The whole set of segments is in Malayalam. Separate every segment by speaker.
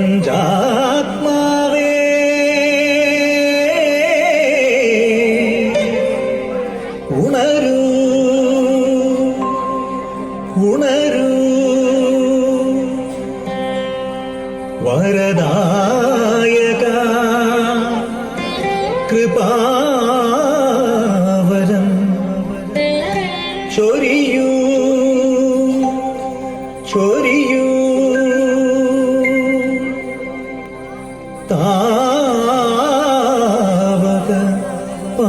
Speaker 1: പ്രപഞ്ചാത്മാവേ ഉണരൂ ഉണരൂ. വരദായക കൃപാവരം ചൊരിയൂ ചൊരിയൂ.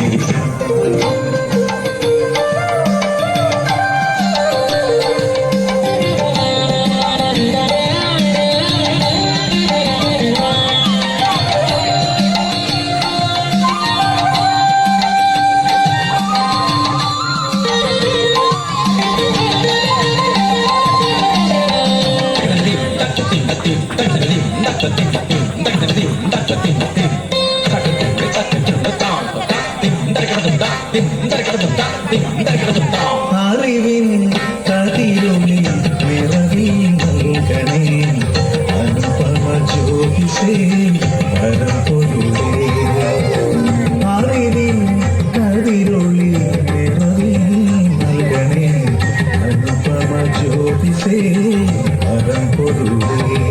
Speaker 1: Thank you. மதிப்பே பொருளே.